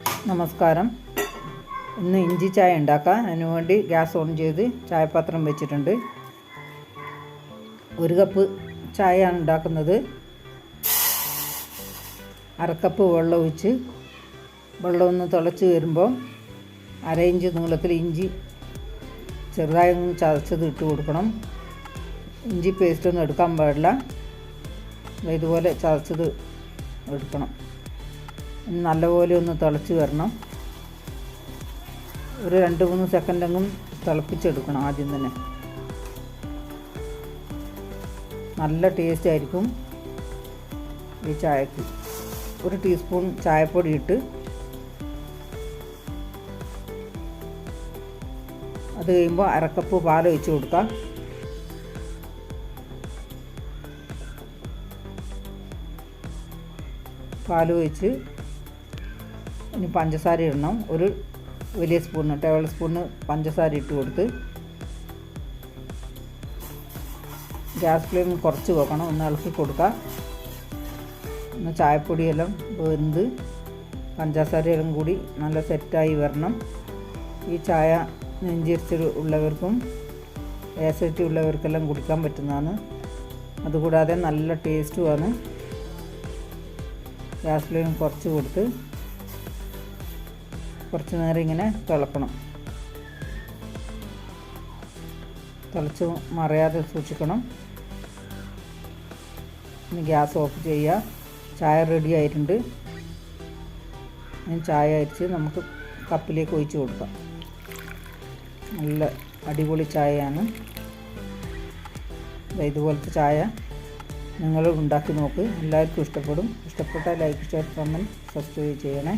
നമസ്കാരം. ഇന്ന് ഇഞ്ചി ചായ ഉണ്ടാക്കാം. അതിനുവേണ്ടി ഗ്യാസ് ഓൺ ചെയ്ത് ചായപാത്രം വെച്ചിട്ടുണ്ട്. ഒരു കപ്പ് ചായയാണ് ഉണ്ടാക്കുന്നത്. അരക്കപ്പ് വെള്ളം ഒഴിച്ച് വെള്ളം ഒന്ന് തിളച്ച് വരുമ്പോൾ അര ഇഞ്ച് നീളത്തിൽ ഇഞ്ചി ചെറുതായി ഒന്ന് ചതച്ചത് ഇട്ട് കൊടുക്കണം. ഇഞ്ചി പേസ്റ്റ് പേസ്റ്റൊന്നും എടുക്കാൻ പാടില്ല. ഇതുപോലെ ചതച്ചത് എടുക്കണം. നല്ലപോലെ ഒന്ന് തിളച്ച് വരണം. ഒരു രണ്ട് മൂന്ന് സെക്കൻഡെങ്കിലും തിളപ്പിച്ചെടുക്കണം ആദ്യം തന്നെ. നല്ല ടേസ്റ്റ് ആയിരിക്കും ഈ ചായക്ക്. ഒരു ടീസ്പൂൺ ചായപ്പൊടി ഇട്ട് അത് കഴിയുമ്പോൾ അരക്കപ്പ് പാൽ ഒഴിച്ച് കൊടുക്കാം. പാൽ ഒഴിച്ച് ഇനി പഞ്ചസാര ഇടണം. ഒരു വലിയ സ്പൂണ് ടേബിൾ സ്പൂണ് പഞ്ചസാര ഇട്ട് കൊടുത്ത് ഗ്യാസ് ഫ്ലെയിം കുറച്ച് വെക്കണം. ഒന്ന് ഇളക്കി കൊടുക്കുക ഒന്ന് ചായപ്പൊടിയെല്ലാം വെന്ത് പഞ്ചസാരയെല്ലാം കൂടി നല്ല സെറ്റായി വരണം. ഈ ചായ നെഞ്ചിരിച്ച് ഉള്ളവർക്കും ആസിഡിറ്റി ഉള്ളവർക്കെല്ലാം കുടിക്കാൻ പറ്റുന്നതാണ്. അതുകൂടാതെ നല്ല ടേസ്റ്റുമാണ് ഗ്യാസ് ഫ്ലെയിം കുറച്ച് കൊടുത്ത് കുറച്ച് നേരം ഇങ്ങനെ തിളക്കണം തിളച്ച് മറയാതെ സൂക്ഷിക്കണം. ഇനി ഗ്യാസ് ഓഫ് ചെയ്യുക. ചായ റെഡി ആയിട്ടുണ്ട്. ഇനി ചായ അരിച്ച് നമുക്ക് കപ്പിലേക്ക് ഒഴിച്ച് കൊടുക്കാം. നല്ല അടിപൊളി ചായയാണ്. ഇതുപോലത്തെ ചായ നിങ്ങൾ ഉണ്ടാക്കി നോക്ക്. എല്ലാവർക്കും ഇഷ്ടപ്പെടും. ഇഷ്ടപ്പെട്ടാൽ ലൈക്ക് ഷെയർ കമന്റ് സബ്സ്ക്രൈബ് ചെയ്യണേ.